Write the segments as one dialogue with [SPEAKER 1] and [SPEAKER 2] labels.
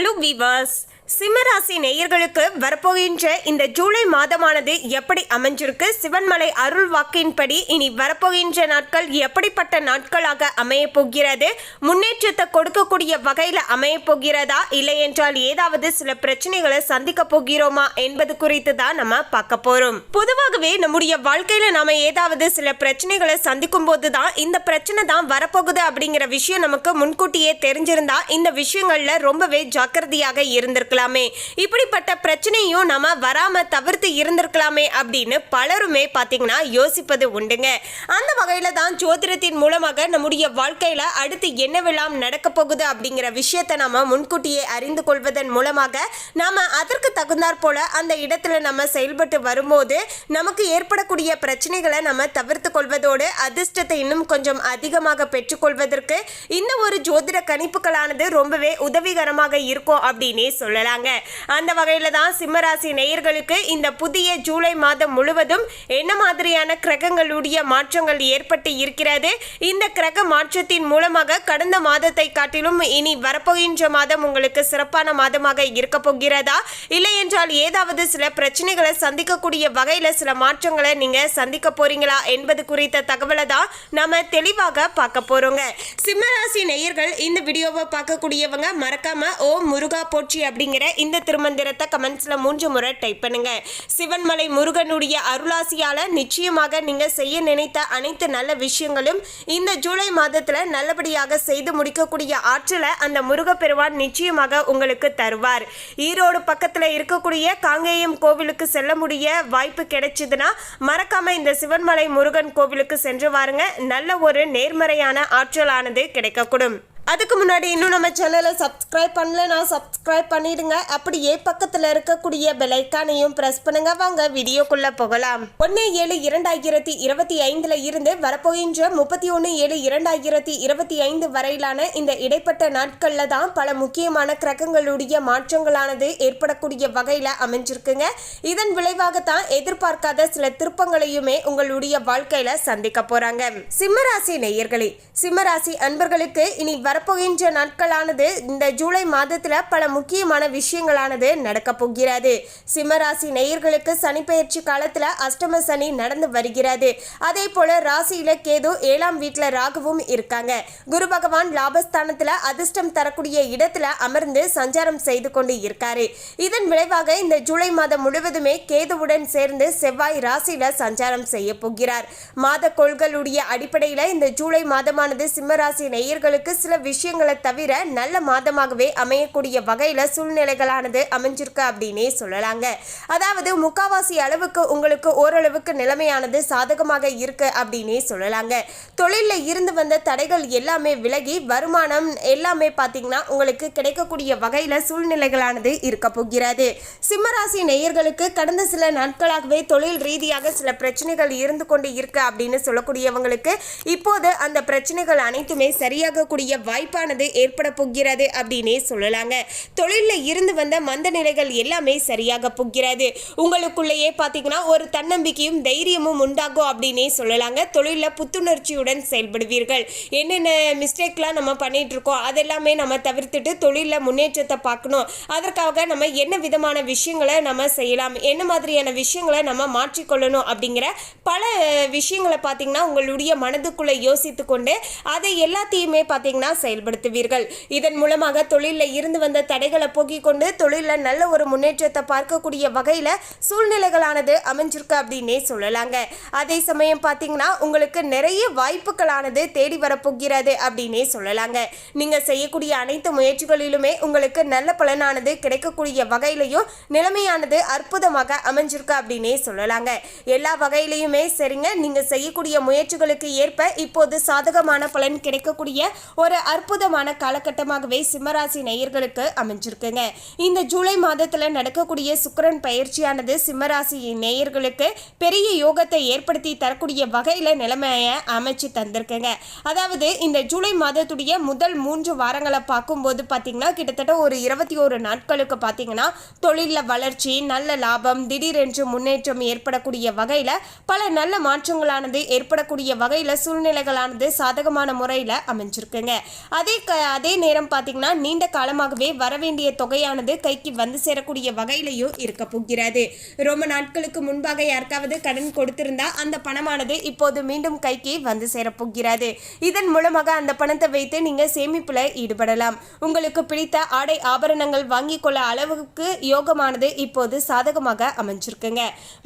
[SPEAKER 1] Hallo Viewers! சிம்மராசி நேயர்களுக்கு வரப்போகின்ற இந்த ஜூலை மாதமானது எப்படி அமைஞ்சிருக்கு? சிவன்மலை அருள் வாக்கின்படி இனி வரப்போகின்ற நாட்கள் எப்படிப்பட்ட நாட்களாக அமைய போகிறது? முன்னேற்றத்தை கொடுக்கக்கூடிய வகையில் அமைய போகிறதா? இல்லை என்றால் ஏதாவது சில பிரச்சனைகளை சந்திக்க போகிறோமா என்பது குறித்து தான் நம்ம பார்க்க போறோம். பொதுவாகவே நம்முடைய வாழ்க்கையில நாம ஏதாவது சில பிரச்சனைகளை சந்திக்கும் போது தான் இந்த பிரச்சனை தான் வரப்போகுது அப்படிங்கிற விஷயம் நமக்கு முன்கூட்டியே தெரிஞ்சிருந்தா இந்த விஷயங்கள்ல ரொம்பவே ஜாக்கிரதையாக இருந்திருக்கலாம். இப்படிப்பட்ட பிரச்சனையும் நம்ம வராம தவிர்த்து இருந்திருக்கலாமே அப்படின்னு பலருமே பாத்தீங்கன்னா யோசிப்பது உண்டுங்க. அந்த வகையில தான் ஜோதிடத்தின் மூலமாக நம்முடைய வாழ்க்கையில அடுத்து என்னவெல்லாம் நடக்க போகுது அப்படிங்கிற விஷயத்தை நாம முன்கூட்டியே அறிந்து கொள்வதன் மூலமாக நாம அதற்கு தகுந்தாற் போல அந்த இடத்துல நம்ம செயல்பட்டு வரும்போது நமக்கு ஏற்படக்கூடிய பிரச்சனைகளை நம்ம தவிர்த்து கொள்வதோடு அதிர்ஷ்டத்தை இன்னும் கொஞ்சம் அதிகமாக பெற்றுக்கொள்வதற்கு இந்த ஒரு ஜோதிட கணிப்புகளானது ரொம்பவே உதவிகரமாக இருக்கும் அப்படின்னே சொல்லலாம். வராங்க அந்த வகையில தான் சிம்மராசி நேயர்களுக்கு இந்த புதிய ஜூலை மாதம் முழுவதும் என்ன மாதிரியான கிரகங்களுடைய மாற்றங்கள் ஏற்பட்டு இருக்கிறது? இந்த கிரக மாற்றத்தின் மூலமாக கடந்த மாதத்தை காட்டிலும் இனி வரப்போகின்ற மாதம் உங்களுக்கு சிறப்பான மாதமாக இருக்க போகிறதா? இல்லை என்றால் ஏதாவது சில பிரச்சனைகளை சந்திக்கக்கூடிய வகையில் சில மாற்றங்களை நீங்க சந்திக்க போறீங்களா என்பது குறித்த தகவலை தான் நம்ம தெளிவாக பார்க்க போறோங்க. சிம்மராசி நேயர்கள் இந்த வீடியோவை பார்க்கக்கூடியவங்க மறக்காம ஓ முருகா போற்றி அப்படிங்கிற இந்த திருமந்திரத்தை கமெண்ட்ஸில் மூன்று முறை டைப் பண்ணுங்க. சிவன்மலை முருகனுடைய அருளாசியால் நிச்சயமாக நீங்கள் செய்ய நினைத்த அனைத்து நல்ல விஷயங்களும் இந்த ஜூலை மாதத்தில் நல்லபடியாக செய்து முடிக்கக்கூடிய ஆற்றலை அந்த முருகப்பெருவான் நிச்சயமாக உங்களுக்கு தருவார். ஈரோடு பக்கத்தில் இருக்கக்கூடிய காங்கேயம் கோவிலுக்கு செல்ல முடிய வாய்ப்பு கிடைச்சதுன்னா மறக்காம இந்த சிவன்மலை முருகன் கோவிலுக்கு சென்று வாருங்க. நல்ல ஒரு நேர்மறையான ஆற்றலானது கிடைக்கக்கூடும். அதுக்கு முன்னாடி இன்னும் நம்ம சேனலை சப்ஸ்கிரைப் பண்ணலனா சப்ஸ்கிரைப் பண்ணிடுங்க. அப்படியே பக்கத்தில் இருக்கக்கூடிய பெலைக்கானையும் ப்ரெஸ் பண்ணுங்க. வாங்க வீடியோக்குள்ள போகலாம். ஒன்று ஏழு இரண்டாயிரத்தி இருபத்தி ஐந்துல இருந்து வரப்போகின்ற முப்பத்தி ஒன்று ஏழு இரண்டாயிரத்தி இருபத்தி ஐந்து வரையிலான இந்த இடைப்பட்ட நாட்களில் தான் பல முக்கியமான கிரகங்களுடைய மாற்றங்களானது ஏற்படக்கூடிய வகையில் அமைஞ்சிருக்குங்க. இதன் விளைவாகத்தான் எதிர்பார்க்காத சில திருப்பங்களையுமே உங்களுடைய வாழ்க்கையில சந்திக்க போறாங்க. சிம்மராசி நேயர்களே சிம்மராசி அன்பர்களுக்கு இனி வர வரப்போகின்ற நாட்களானது இந்த ஜூலை மாதத்துல பல முக்கியமான விஷயங்களானது நடக்க போகிறது. சிம்மராசி நேயர்களுக்கு சனி பயிற்சி காலத்துல அஷ்டம சனி நடந்து வருகிறது. அதே போல ராசியில கேது ஏழாம் வீட்டில் ராகுவும் இருக்காங்க. குரு பகவான் லாபஸ்தானத்துல அதிர்ஷ்டம் தரக்கூடிய இடத்துல அமர்ந்து சஞ்சாரம் செய்து கொண்டு இருக்காரு. இதன் விளைவாக இந்த ஜூலை மாதம் முழுவதுமே கேதுவுடன் சேர்ந்து செவ்வாய் ராசியில சஞ்சாரம் செய்ய போகிறார். மாத கொள்களுடைய அடிப்படையில இந்த ஜூலை மாதமானது சிம்மராசி நேயர்களுக்கு சில விஷயங்களை தவிர நல்ல மாதமாகவே அமையக்கூடிய வகையில் சூழ்நிலைகளானது அமைஞ்சிருக்கு அப்படின்னே சொல்லலாங்க. அதாவது முக்காவாசி அளவுக்கு உங்களுக்கு ஓரளவுக்கு நிலைமையானது சாதகமாக இருக்கு அப்படின்னே சொல்லலாங்க. தொழிலில் இருந்து வந்த தடைகள் எல்லாமே விலகி வருமானம் எல்லாமே பார்த்தீங்கன்னா உங்களுக்கு கிடைக்கக்கூடிய வகையில் சூழ்நிலைகளானது இருக்க போகிறது. சிம்மராசி நேயர்களுக்கு கடந்த சில நாட்களாகவே தொழில் ரீதியாக சில பிரச்சனைகள் இருந்து கொண்டு இருக்கு அப்படின்னு சொல்லக்கூடியவங்களுக்கு இப்போது அந்த பிரச்சனைகள் அனைத்துமே சரியாகக்கூடிய வாய்ப்பானது ஏற்பட போகிறது அப்படின்னே சொல்லலாங்க. தொழிலில் இருந்து வந்த மந்த நிலைகள் எல்லாமே சரியாக போகிறது. உங்களுக்குள்ளேயே பார்த்தீங்கன்னா ஒரு தன்னம்பிக்கையும் தைரியமும் உண்டாகும் அப்படின்னே சொல்லலாங்க. தொழிலில் புத்துணர்ச்சியுடன் செயல்படுவீர்கள். என்னென்ன மிஸ்டேக்லாம் நம்ம பண்ணிட்டு இருக்கோம் அதெல்லாமே நம்ம தவிர்த்துட்டு தொழிலில் முன்னேற்றத்தை பார்க்கணும். அதற்காக நம்ம என்ன விதமான விஷயங்களை நம்ம செய்யலாம் என்ன மாதிரியான விஷயங்களை நம்ம மாற்றிக்கொள்ளணும் அப்படிங்கிற பல விஷயங்களை பார்த்தீங்கன்னா உங்களுடைய மனதுக்குள்ளே யோசித்து கொண்டு அதை எல்லாத்தையுமே பார்த்தீங்கன்னா செயல்படுத்துவீர்கள். இதன் மூலமாக தொழிலில் இருந்து வந்த தடைகளை போக்கிக் கொண்டு தொழிலில் நல்ல ஒரு முன்னேற்றத்தை பார்க்கக்கூடிய வகையில் சூழ்நிலைகளானது அமைஞ்சிருக்கு அப்படின்னே சொல்லலாங்க. அதே சமயம் பார்த்தீங்கன்னா உங்களுக்கு நிறைய வாய்ப்புகளானது தேடி வரப்போகிறது அப்படின்னே சொல்லலாங்க. நீங்கள் செய்யக்கூடிய அனைத்து முயற்சிகளிலுமே உங்களுக்கு நல்ல பலனானது கிடைக்கக்கூடிய வகையிலையும் நிலைமையானது அற்புதமாக அமைஞ்சிருக்கு அப்படின்னே சொல்லலாங்க. எல்லா வகையிலையுமே சரிங்க. நீங்கள் செய்யக்கூடிய முயற்சிகளுக்கு ஏற்ப இப்போது சாதகமான பலன் கிடைக்கக்கூடிய ஒரு அற்புதமான காலகட்டமாகவே சிம்மராசி நேயர்களுக்கு அமைஞ்சிருக்குங்க. இந்த ஜூலை மாதத்தில் நடக்கக்கூடிய சுக்கிரன் பயிற்சியானது சிம்மராசி நேயர்களுக்கு பெரிய யோகத்தை ஏற்படுத்தி தரக்கூடிய வகையில் நிலைமையை அமைச்சு தந்திருக்குங்க. அதாவது இந்த ஜூலை மாதத்துடைய முதல் மூன்று வாரங்களை பார்க்கும்போது பார்த்தீங்கன்னா கிட்டத்தட்ட ஒரு இருபத்தி ஒரு நாட்களுக்கு பார்த்தீங்கன்னா தொழிலில் வளர்ச்சி நல்ல லாபம் திடீரென்று முன்னேற்றம் ஏற்படக்கூடிய வகையில் பல நல்ல மாற்றங்களானது ஏற்படக்கூடிய வகையில் சூழ்நிலைகளானது சாதகமான முறையில் அமைஞ்சிருக்குங்க. அதே க அதே நேரம் பார்த்தீங்கன்னா நீண்ட காலமாகவே வரவேண்டிய தொகையானது கைக்கு வந்து சேரக்கூடிய வகையிலையும் இருக்க போகிறது. ரொம்ப நாட்களுக்கு முன்பாக யாருக்காவது கடன் கொடுத்திருந்தா அந்த பணமானது இப்போது மீண்டும் கைக்கு வந்து சேரப்போகிறது இதன் மூலமாக அந்த பணத்தை வைத்து நீங்கள் சேமிப்பில் ஈடுபடலாம். உங்களுக்கு பிடித்த ஆடை ஆபரணங்கள் வாங்கி கொள்ள அளவுக்கு யோகமானது இப்போது சாதகமாக அமைஞ்சிருக்குங்க.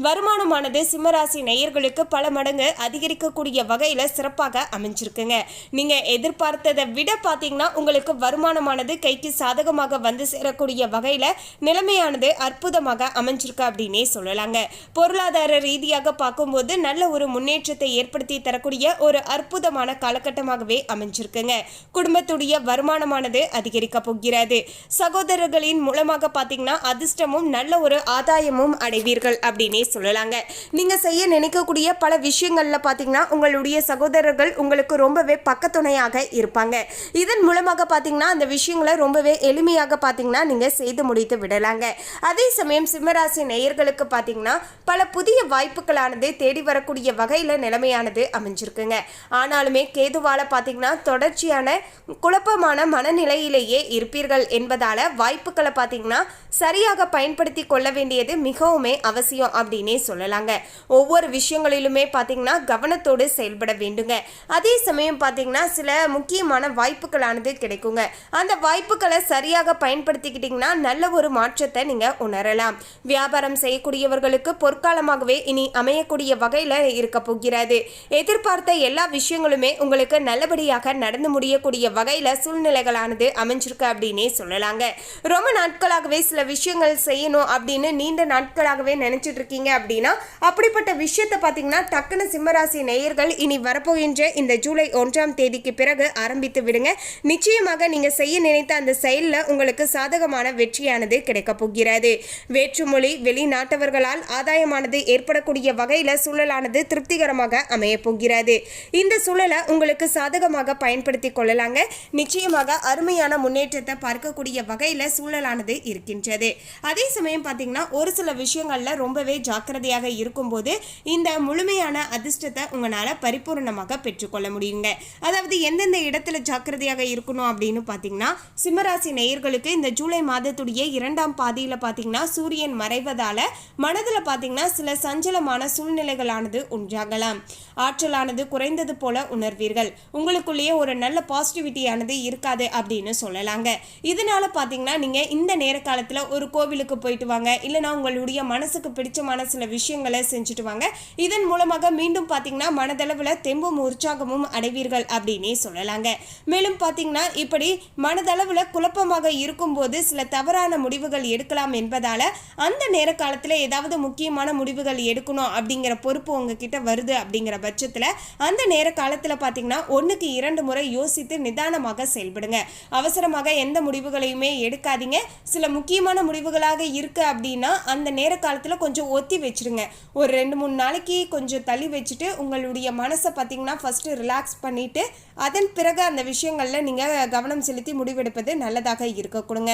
[SPEAKER 1] வருமானமானது சிம்மராசி நேயர்களுக்கு பல மடங்கு அதிகரிக்கக்கூடிய வகையில் சிறப்பாக அமைஞ்சிருக்குங்க. நீங்கள் எதிர்பார்த்ததை விட விட பார்த்தீங்கன்னா உங்களுக்கு வருமானமானது கைக்கு சாதகமாக வந்து சேரக்கூடிய வகையில் நிலைமையானது அற்புதமாக அமைஞ்சிருக்கு அப்படின்னே சொல்லலாங்க. பொருளாதார ரீதியாக பார்க்கும்போது நல்ல ஒரு முன்னேற்றத்தை ஏற்படுத்தி தரக்கூடிய ஒரு அற்புதமான காலகட்டமாகவே அமைஞ்சிருக்குங்க. குடும்பத்துடைய வருமானமானது அதிகரிக்க போகிறது. சகோதரர்களின் மூலமாக பார்த்தீங்கன்னா அதிர்ஷ்டமும் நல்ல ஒரு ஆதாயமும் அடைவீர்கள் அப்படின்னே சொல்லலாங்க. நீங்க செய்ய நினைக்கக்கூடிய பல விஷயங்கள்ல பார்த்தீங்கன்னா உங்களுடைய சகோதரர்கள் உங்களுக்கு ரொம்பவே பக்கத்துணையாக இருப்பாங்க. இதன் மூலமாக பார்த்தீங்கன்னா அந்த விஷயங்களை ரொம்பவே எளிமையாக பார்த்தீங்கன்னா நீங்கள் செய்து முடித்து விடலாங்க. அதே சமயம் சிம்மராசி நேயர்களுக்கு பார்த்தீங்கன்னா பல புதிய வாய்ப்புகளானது தேடி வரக்கூடிய வகையில் நிலைமையானது அமைஞ்சிருக்குங்க. ஆனாலுமே கேதுவால பார்த்தீங்கன்னா தொடர்ச்சியான குழப்பமான மனநிலையிலேயே இருப்பீர்கள் என்பதால் வாய்ப்புகளை பார்த்தீங்கன்னா சரியாக பயன்படுத்தி கொள்ள வேண்டியது மிகவுமே அவசியம் அப்படின்னே சொல்லலாங்க. ஒவ்வொரு விஷயங்களிலுமே பார்த்தீங்கன்னா கவனத்தோடு செயல்பட வேண்டுங்க. அதே சமயம் பார்த்தீங்கன்னா சில முக்கியமான வாய்ப்புகளானது கிடைக்குங்க. அந்த வாய்ப்புகளை சரியாக பயன்படுத்திக்கிட்டிங்கன்னா நல்ல ஒரு மாற்றத்தை நீங்கள் உணரலாம். வியாபாரம் செய்யக்கூடியவர்களுக்கு பொற்காலமாகவே இனி அமையக்கூடிய வகையில் இருக்க போகிறது. எதிர்பார்த்த எல்லா விஷயங்களுமே உங்களுக்கு நல்லபடியாக நடந்து முடியக்கூடிய வகையில் சூழ்நிலைகளானது அமைஞ்சிருக்கு அப்படின்னே சொல்லலாங்க. ரொம்ப நாட்களாகவே சில விஷயங்கள் செய்யணும் அப்படின்னு நீண்ட நாட்களாகவே நினைச்சிட்டு இருக்கீங்க அப்படின்னா அப்படிப்பட்ட விஷயத்தை பார்த்தீங்கன்னா டக்குன்னு சிம்மராசி நேயர்கள் இனி வரப்போகின்ற இந்த ஜூலை ஒன்றாம் தேதிக்கு பிறகு ஆரம்பித்து விடுங்க. நிச்சயமாக நீங்க செய்ய நினைத்த அந்த செயலில் உங்களுக்கு சாதகமான வெற்றியானது கிடைக்கப் போகிறது. வேற்றுமொழி வெளிநாட்டவர்களால் ஆதாயமானது ஏற்படக்கூடிய வகையில் சூழலானது திருப்திகரமாக அமைய போகிறது. இந்த சூழலை உங்களுக்கு சாதகமாக பயன்படுத்தி கொள்ளலாங்க. நிச்சயமாக அருமையான முன்னேற்றத்தை பார்க்கக்கூடிய வகையில் சூழலானது இருக்கின்றது. அதே சமயம் பார்த்தீங்கன்னா ஒரு சில விஷயங்களில் ரொம்பவே ஜாக்கிரதையாக இருக்கும்போது இந்த முழுமையான அதிர்ஷ்டத்தை உங்களால் பரிபூர்ணமாக பெற்றுக்கொள்ள முடியுங்க. அதாவது எந்தெந்த இடத்துல ஜாக்கிரதையாக இருக்கணும் அப்படின்னு பார்த்தீங்கன்னா சிம்மராசி நேயர்களுக்கு இந்த ஜூலை மாதத்துடைய இரண்டாம் பாதியில் பார்த்தீங்கன்னா சூரியன் மறைவதால மனதில் பார்த்தீங்கன்னா சில சஞ்சலமான சூழ்நிலைகளானது உண்டாகலாம். ஆற்றலானது குறைந்தது போல உணர்வீர்கள். உங்களுக்குள்ளேயே ஒரு நல்ல பாசிட்டிவிட்டியானது இருக்காது அப்படின்னு சொல்லலாங்க. இதனால பார்த்தீங்கன்னா நீங்கள் இந்த நேர காலத்தில் ஒரு கோவிலுக்கு போயிட்டு வாங்க. இல்லைனா உங்களுடைய மனசுக்கு பிடிச்சமான சில விஷயங்களை செஞ்சுட்டு வாங்க. இதன் மூலமாக மீண்டும் பார்த்தீங்கன்னா மனதளவில் தெம்பும் உற்சாகமும் அடைவீர்கள் அப்படின்னே சொல்லலாங்க. மேலும் பார்த்தீங்கன்னா இப்படி மனதளவில் குழப்பமாக இருக்கும்போது சில தவறான முடிவுகள் எடுக்கலாம் என்பதால் அந்த நேர காலத்தில் ஏதாவது முக்கியமான முடிவுகள் எடுக்கணும் அப்படிங்கிற பொறுப்பு உங்ககிட்ட வருது அப்படிங்கிற பட்சத்தில் அந்த நேர காலத்தில் பார்த்தீங்கன்னா ஒன்றுக்கு இரண்டு முறை யோசித்து நிதானமாக செயல்படுங்க. அவசரமாக எந்த முடிவுகளையுமே எடுக்காதீங்க. சில முக்கியமான முடிவுகளாக இருக்கு அப்படின்னா அந்த நேர காலத்தில் கொஞ்சம் ஒத்தி வச்சிருங்க. ஒரு ரெண்டு மூணு நாளைக்கு கொஞ்சம் தள்ளி வச்சுட்டு உங்களுடைய மனசை பார்த்தீங்கன்னா ஃபஸ்ட்டு ரிலாக்ஸ் பண்ணிவிட்டு அதன் பிறகு அந்த விஷயம் விஷயங்களில் நீங்கள் கவனம் செலுத்தி முடிவெடுப்பது நல்லதாக இருக்க கொடுங்க.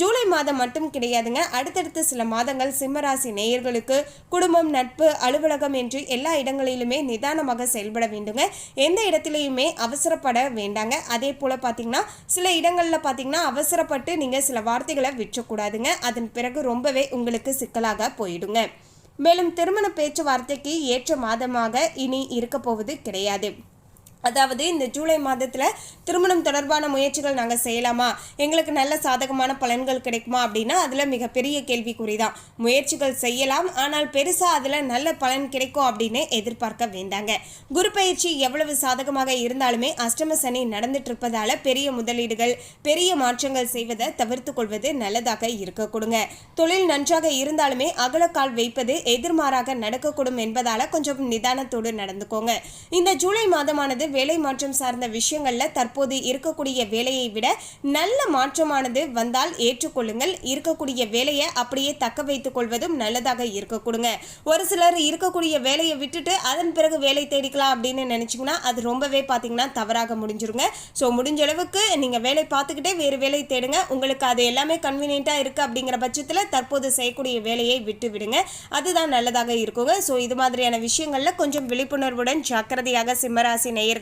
[SPEAKER 1] ஜூலை மாதம் மட்டும் கிடையாதுங்க. அடுத்தடுத்த சில மாதங்கள் சிம்மராசி நேயர்களுக்கு குடும்பம் நட்பு அலுவலகம் என்று எல்லா இடங்களிலுமே நிதானமாக செயல்பட வேண்டுங்க. எந்த இடத்துலையுமே அவசரப்பட வேண்டாங்க. அதே போல் பார்த்தீங்கன்னா சில இடங்களில் பார்த்தீங்கன்னா அவசரப்பட்டு நீங்கள் சில வார்த்தைகளை விற்றக்கூடாதுங்க. அதன் பிறகு ரொம்பவே உங்களுக்கு சிக்கலாக போயிடுங்க. மேலும் திருமண பேச்சுவார்த்தைக்கு ஏற்ற மாதமாக இனி இருக்க போவது கிடையாது. அதாவது இந்த ஜூலை மாதத்தில் திருமணம் தொடர்பான முயற்சிகள் நாங்கள் செய்யலாமா? எங்களுக்கு நல்ல சாதகமான பலன்கள் கிடைக்குமா அப்படின்னா அதில் மிகப்பெரிய கேள்விக்குறி தான் முயற்சிகள் செய்யலாம் ஆனால் பெருசாக அதில் நல்ல பலன் கிடைக்கும் அப்படின்னு எதிர்பார்க்க வேண்டாங்க. குரு பயிற்சி எவ்வளவு சாதகமாக இருந்தாலுமே அஷ்டம சனி நடந்துட்டு இருப்பதால் பெரிய முதலீடுகள் பெரிய மாற்றங்கள் செய்வதை தவிர்த்து கொள்வது நல்லதாக இருக்க கொடுங்க. தொழில் நன்றாக இருந்தாலுமே அகலக்கால் வைப்பது எதிர்மாறாக நடக்கக்கூடும் என்பதால் கொஞ்சம் நிதானத்தோடு நடந்துக்கோங்க. இந்த ஜூலை மாதமானது வேலை மாற்றம் சார்ந்த விஷயங்கள்ல தற்போது இருக்கக்கூடிய வேலையை விட நல்ல மாற்றமானது வந்தால் ஏற்றுக்கொள்ளுங்கள். இருக்கக்கூடிய வேலையை அப்படியே தக்க வைத்துக் கொள்வதும் நல்லதாக இருக்கக்கூடுங்க. ஒரு சிலர் இருக்கக்கூடிய வேலையை விட்டுட்டு அதன் பிறகு வேலை தேடிக்கலாம் அப்படின்னு நினைச்சீங்கன்னா அது ரொம்பவே பார்த்தீங்கன்னா தவறாக முடிஞ்சிருங்க. ஸோ முடிஞ்ச அளவுக்கு நீங்க வேலை பார்த்துக்கிட்டே வேறு வேலை தேடுங்க. உங்களுக்கு அது எல்லாமே கன்வீனியண்ட்டாக இருக்கு அப்படிங்கிற பட்சத்தில் தற்போது செய்யக்கூடிய வேலையை விட்டு விடுங்க. அதுதான் நல்லதாக இருக்குங்க. ஸோ இது மாதிரியான விஷயங்களில் கொஞ்சம் விழிப்புணர்வுடன் ஜாக்கிரதையாக சிம்மராசி நேயர்கள்